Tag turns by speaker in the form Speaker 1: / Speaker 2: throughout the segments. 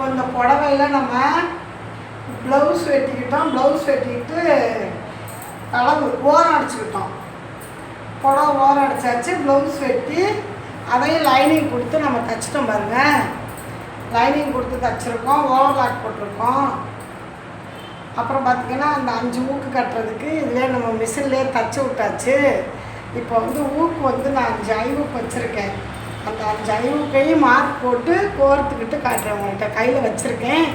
Speaker 1: இப்போ இந்த புடவையில் நம்ம ப்ளவுஸ் வெட்டிக்கிட்டோம். ப்ளவுஸ் வெட்டிக்கிட்டு அளவு ஓரம் அடிச்சுக்கிட்டோம் புடவை ஓரம் அடிச்சாச்சு. ப்ளவுஸ் வெட்டி அதையும் லைனிங் கொடுத்து நம்ம தைச்சிட்டோம் பாருங்கள் லைனிங் கொடுத்து தைச்சிருக்கோம். ஓவர்லாக் போட்டிருக்கோம். அப்புறம் பார்த்திங்கன்னா அந்த அஞ்சு ஊக்கு கட்டுறதுக்கு இதிலே நம்ம மிஷின்லேயே தச்சு விட்டாச்சு. இப்போ வந்து ஊக்கு வந்து நான் அஞ்சு ஐவுக்கு வச்சுருக்கேன். அந்த அஞ்சு ஐவுக்கையும் மார்க் போட்டு கோர்த்துக்கிட்டு காட்டுறேன் உங்கள்கிட்ட. கையில் வச்சுருக்கேன்.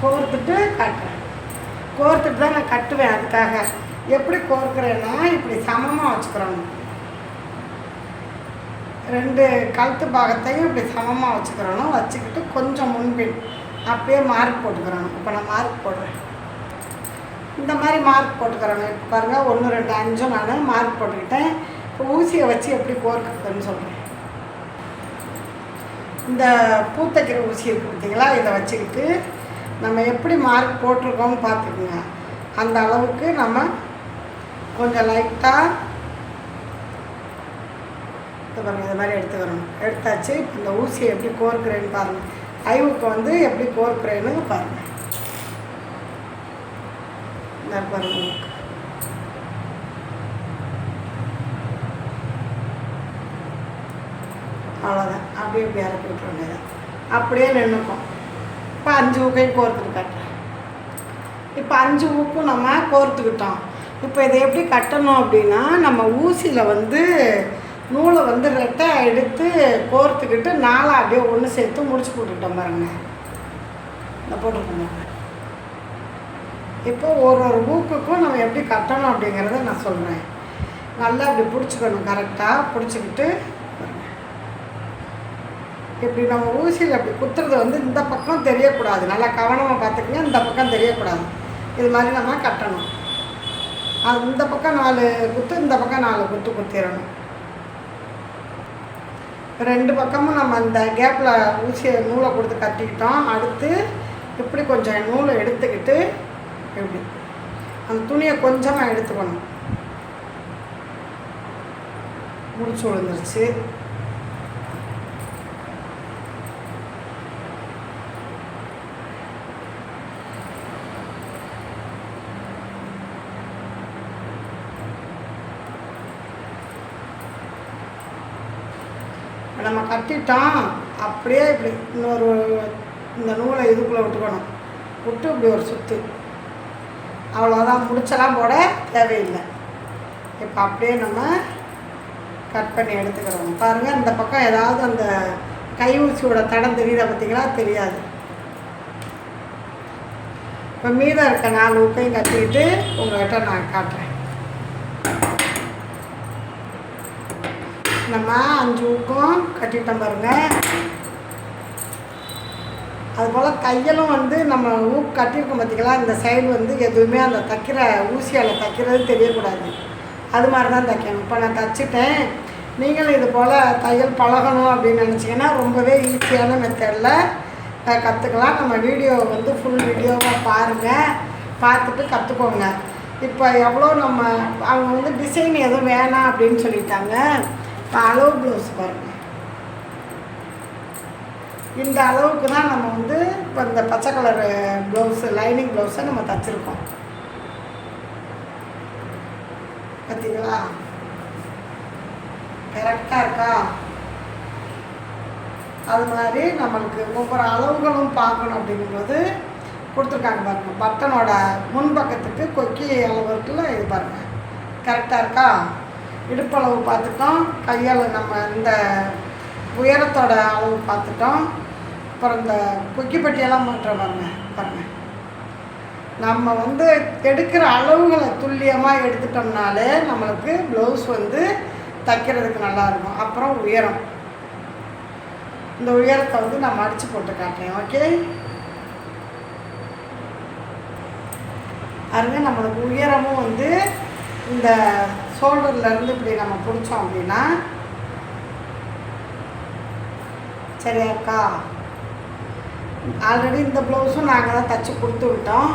Speaker 1: கோர்த்துட்டு காட்டுறேன். கோர்த்துட்டு தான் நான் கட்டுவேன் அதுக்காக. எப்படி கோர்க்குறேன்னா இப்படி சமமாக வச்சுக்கிறோம் ரெண்டு கழுத்து பாகத்தையும் இப்படி சமமாக வச்சுக்கிறணும். வச்சுக்கிட்டு கொஞ்சம் முன்பின் அப்பயே மார்க் போட்டுக்கிறோம் இப்போ நான் மார்க் போடுறேன். இந்த மாதிரி மார்க் போட்டுக்கிறோங்க இப்போ பாருங்கள் ஒன்று ரெண்டு அஞ்சும் நான் மார்க் போட்டுக்கிட்டேன். இப்போ ஊசியை வச்சு எப்படி கோர்க்குறதுன்னு சொல்கிறேன் இந்த பூத்தைக்கிற ஊசி இருக்குது பார்த்தீங்களா? இதை வச்சுக்கிட்டு நம்ம எப்படி மார்க் போட்டிருக்கோம்னு பார்த்துக்குங்க. அந்த அளவுக்கு நம்ம கொஞ்சம் லைட்டாக இது பாருங்கள் இது மாதிரி எடுத்துக்கிறோம் எடுத்தாச்சு. இப்போ இந்த ஊசியை எப்படி கோர்க்குறேன்னு பாருங்கள் ஐவுக்கு வந்து எப்படி கோர்க்குறேன்னு பாருங்கள் இந்த பாருங்கள் அவ்வளோதான் அப்படியே இப்படி இறக்கி விட்ற வேண்டியதான் அப்படியே நின்றுக்கும் இப்போ அஞ்சு ஊக்கையும் கோர்த்துட்டு கட்டுறேன். இப்போ அஞ்சு ஊக்கும் நம்ம கோர்த்துக்கிட்டோம். இப்போ இதை எப்படி கட்டணும் அப்படின்னா நம்ம ஊசியில் வந்து நூலை வந்து ரெட்டை எடுத்து கோர்த்துக்கிட்டு நாளை அப்படியே ஒன்று சேர்த்து முடிச்சு போட்டுக்கிட்டோம் பாருங்க. இந்த போட்டுருக்கோம் இப்போ ஒரு ஒரு ஊக்குக்கும் நம்ம எப்படி கட்டணும் அப்படிங்கிறத நான் சொல்கிறேன் நல்லா அப்படி பிடிச்சிக்கணும். கரெக்டாக பிடிச்சிக்கிட்டு இப்படி நம்ம ஊசியில் இப்படி குத்துறது வந்து இந்த பக்கம் தெரியக்கூடாது. நல்லா கவனமாக பார்த்துக்கங்க இந்த பக்கம் தெரியக்கூடாது. இது மாதிரி நம்ம கட்டணும். அது இந்த பக்கம் நாலு குத்து இந்த பக்கம் நாலு குத்து குத்திடணும் ரெண்டு பக்கமும் நம்ம அந்த கேப்பில் ஊசியை நூலை கொடுத்து கட்டிக்கிட்டோம். அடுத்து இப்படி கொஞ்சம் நூலை எடுத்துக்கிட்டு இப்படி. அந்த துணியை கொஞ்சமாக எடுத்துக்கணும். முடிச்சு விழுந்துருச்சு. நம்ம கட்டிட்டோம் அப்படியே இப்படி இன்னொரு இந்த நூலை இதுக்குள்ளே விட்டுக்கணும். விட்டு இப்படி ஒரு சுற்று அவ்வளோதான் முடிச்செல்லாம் போட தேவையில்லை. இப்போ அப்படியே நம்ம கட் பண்ணி எடுத்துக்கிறோம். பாருங்கள் இந்த பக்கம் ஏதாவது அந்த கை ஊசியோட தடம் தெரியுதா பார்த்தீங்களா? தெரியாது. இப்போ மீதம் இருக்க நாலு ஊக்கையும் கட்டிக்கிட்டு உங்கள்கிட்ட நான் காட்டுறேன். நம்ம அஞ்சு ஊக்கம் கட்டிட்டோம் பாருங்க. அதுபோல் தையலும் வந்து நம்ம ஊக்கு கட்டியிருக்கோம் பார்த்தீங்களா இந்த சைடு வந்து எதுவுமே அந்த தைக்கிற ஊசியால் தைக்கிறது தெரியக்கூடாது. அது மாதிரி தான் தைக்கணும். இப்போ நான் தைச்சிட்டேன். நீங்களும் இது போல் தையல் பழகணும் அப்படின்னு நினச்சிங்கன்னா ரொம்பவே ஈஸியான மெத்தடில் கற்றுக்கலாம் நம்ம வீடியோ வந்து ஃபுல் வீடியோவாக பாருங்கள் பார்த்துட்டு கற்றுக்கோங்க இப்போ எவ்வளோ நம்ம அவங்க வந்து டிசைன் எதுவும் வேணாம் அப்படின்னு சொல்லிட்டாங்க. இப்போ அளவு ப்ளவுஸ் பாருங்கள் இந்த அளவுக்கு தான் நம்ம வந்து இப்போ இந்த பச்சை கலர் ப்ளவுஸு லைனிங் ப்ளவுஸை நம்ம தச்சுருக்கோம். பார்த்தீங்களா கரெக்டாக இருக்கா? அது மாதிரி நம்மளுக்கு ஒவ்வொரு அளவுகளும் பார்க்கணும் அப்படிங்கும்போது கொடுத்துருக்காங்க பாருங்கள் பட்டனோட முன்பக்கத்துக்கு கொக்கி அளவு இருக்குல்ல இது பாருங்கள் கரெக்டாக இருக்கா? இடுப்பளவு பார்த்துட்டோம் கையால் நம்ம இந்த உயரத்தோட அளவு பார்த்துட்டோம். அப்புறம் இந்த கொக்கி பட்டியெல்லாம் மாற்ற பாருங்க பாருங்க. நம்ம வந்து எடுக்கிற அளவுகளை துல்லியமாக எடுத்துட்டோம்னாலே நம்மளுக்கு ப்ளவுஸ் வந்து தைக்கிறதுக்கு நல்லாயிருக்கும் அப்புறம் உயரம். இந்த உயரத்தை வந்து நான் மடித்து போட்டு காட்டுறேன் ஓகே பாருங்க நம்மளுக்கு உயரமும் வந்து இந்த ஷோல்டர்லேருந்து இப்படி நம்ம பிடிச்சோம் அப்படின்னா சரியா அக்கா. ஆல்ரெடி இந்த ப்ளவுஸும் நாங்கள் தான் தைச்சி கொடுத்து விட்டோம்.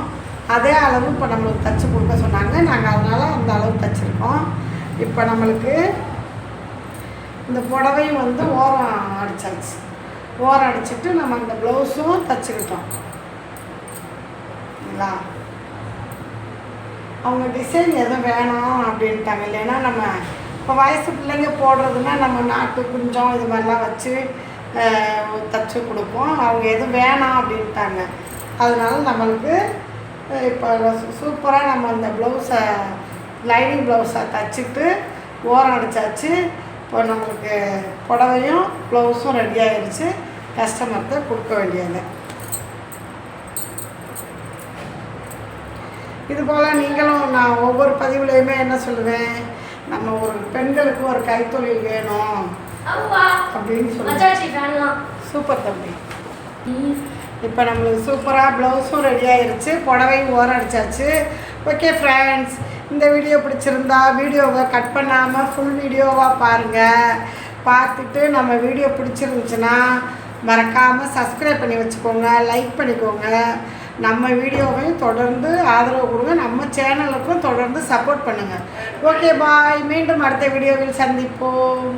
Speaker 1: அதே அளவு இப்போ நம்மளுக்கு தைச்சி கொடுக்க சொன்னாங்க. நாங்கள் அதனால் அந்த அளவு தைச்சிருக்கோம். இப்போ நம்மளுக்கு இந்த புடவையும் வந்து ஓரம் அடிச்சாச்சு. ஓரம் அடிச்சுட்டு நம்ம அந்த ப்ளவுஸும் தைச்சிக்கிட்டோம். இல்லைங்களா? அவங்க டிசைன் எதுவும் வேணும் அப்படின்ட்டாங்க. இல்லைன்னா நம்ம இப்போ வயசு பிள்ளைங்க போடுறதுன்னா நம்ம நாட்டு குஞ்சம் இது மாதிரிலாம் வச்சு தச்சு கொடுப்போம். அவங்க எதுவும் வேணாம் அப்படின்ட்டாங்க. அதனால நம்மளுக்கு இப்போ சூப்பராக நம்ம அந்த ப்ளவுஸை லைனிங் ப்ளவுஸை தச்சுட்டு ஓரம் அடித்தாச்சு இப்போ நம்மளுக்கு புடவையும் ப்ளவுஸும் ரெடி ஆகிடுச்சு கஸ்டமர்கிட்ட கொடுக்க வேண்டியது. இது போல் நீங்களும் நான் ஒவ்வொரு பதிவுலையுமே என்ன சொல்லுவேன்? நம்ம ஒரு பெண்களுக்கு ஒரு கைத்தொழில் வேணும்.
Speaker 2: அப்பா
Speaker 1: அப்படின்னு
Speaker 2: ஃபேன்லாம்
Speaker 1: சூப்பர் தம்பி. இப்போ நம்மளுக்கு சூப்பராக ப்ளவுஸும் ரெடி ஆயிருச்சு. புடவையும் ஓரம் அடிச்சாச்சு. ஓகே ஃப்ரெண்ட்ஸ் இந்த வீடியோ பிடிச்சிருந்தா வீடியோவை கட் பண்ணாமல் ஃபுல் வீடியோவாக பாருங்கள் பார்த்துட்டு நம்ம வீடியோ பிடிச்சிருந்துச்சுன்னா மறக்காமல் சப்ஸ்கிரைப் பண்ணி வச்சுக்கோங்க. லைக் பண்ணிக்கோங்க. நம்ம வீடியோவையும் தொடர்ந்து ஆதரவு கொடுங்க. நம்ம சேனலுக்கும் தொடர்ந்து சப்போர்ட் பண்ணுங்கள் ஓகே பாய் மீண்டும் அடுத்த வீடியோவில் சந்திப்போம்.